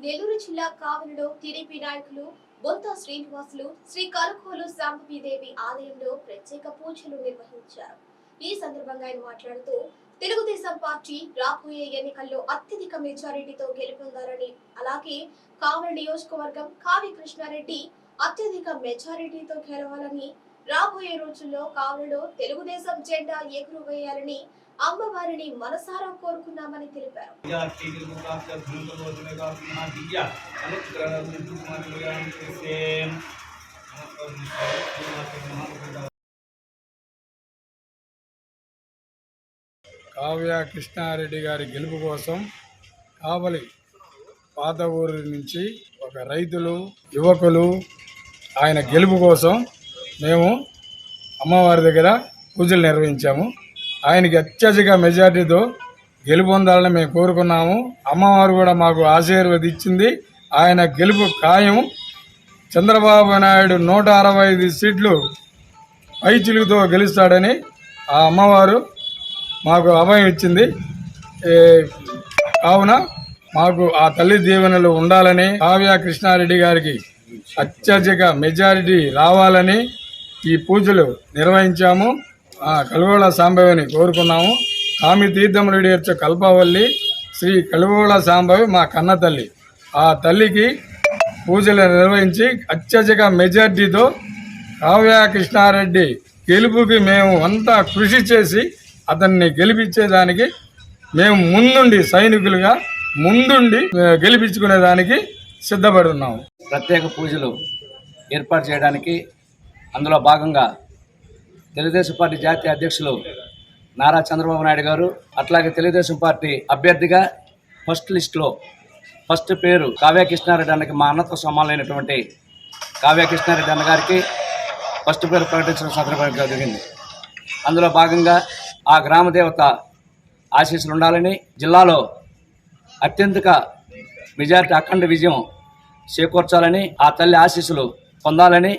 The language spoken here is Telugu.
జిల్లా కావలిలో టీడీపీ నాయకులు బొంత శ్రీనివాసులు శ్రీ కలుకోలు శాంభవీదేవి ఆలయంలో ప్రత్యేక పూజలు నిర్వహించారు. ఈ సందర్భంగా ఆయన మాట్లాడుతూ తెలుగుదేశం పార్టీ రాబోయే ఎన్నికల్లో అత్యధిక మెజారిటీతో గెలుపొందాలని అలాగే కావలి నియోజకవర్గం కావి కృష్ణారెడ్డి అత్యధిక మెజారిటీతో గెలవాలని రాబోయే రోజుల్లో కావలిలో తెలుగుదేశం జెండా ఎగురవేయాలని అమ్మవారిని మనసారా కోరుకున్నామని తెలిపారు. కావ్య కృష్ణారెడ్డి గారి గెలుపు కోసం కావలి పాత ఊరి నుంచి ఒక రైతులు యువకులు ఆయన గెలుపు కోసం మేము అమ్మవారి దగ్గర పూజలు నిర్వహించాము. ఆయనకి అత్యధిక మెజార్టీతో గెలుపొందాలని మేము కోరుకున్నాము. అమ్మవారు కూడా మాకు ఆశీర్వదించింది. ఆయన గెలుపు ఖాయం. చంద్రబాబు నాయుడు నూట అరవై ఐదు సీట్లు పై చిలుగుతో గెలుస్తాడని ఆ అమ్మవారు మాకు అభయం ఇచ్చింది. కావున మాకు ఆ తల్లి దీవెనలు ఉండాలని కావ్య కృష్ణారెడ్డి గారికి అత్యధిక మెజారిటీ రావాలని ఈ పూజలు నిర్వహించాము. ఆ కలువోళ సాంబవిని కోరుకున్నాము. కామి తీర్థములుడి యొక్క కల్పవల్లి శ్రీ కలువోళ సాంబవి మా కన్న తల్లి. ఆ తల్లికి పూజలు నిర్వహించి అత్యధిక మెజార్టీతో కావ్య కృష్ణారెడ్డి గెలుపుకి మేము అంతా కృషి చేసి అతన్ని గెలిపించేదానికి మేము ముందుండి సైనికులుగా ముందుండి గెలిపించుకునేదానికి సిద్ధపడి ఉన్నాము ప్రత్యేక పూజలు ఏర్పాటు చేయడానికి అందులో భాగంగా తెలుగుదేశం పార్టీ జాతీయ అధ్యక్షులు నారా చంద్రబాబు నాయుడు గారు అట్లాగే తెలుగుదేశం పార్టీ అభ్యర్థిగా ఫస్ట్ లిస్టులో ఫస్ట్ పేరు కావ్య కృష్ణారెడ్డి అన్నకి మా అన్నతో సమానమైనటువంటి కావ్య కృష్ణారెడ్డి అన్న గారికి ఫస్ట్ పేరు ప్రకటించడం సందర్భంగా జరిగింది. అందులో భాగంగా ఆ గ్రామ దేవత ఆశీస్సులు ఉండాలని జిల్లాలో అత్యంతక మెజారిటీ అఖండ విజయం చేకూర్చాలని ఆ తల్లి ఆశీస్సులు పొందాలని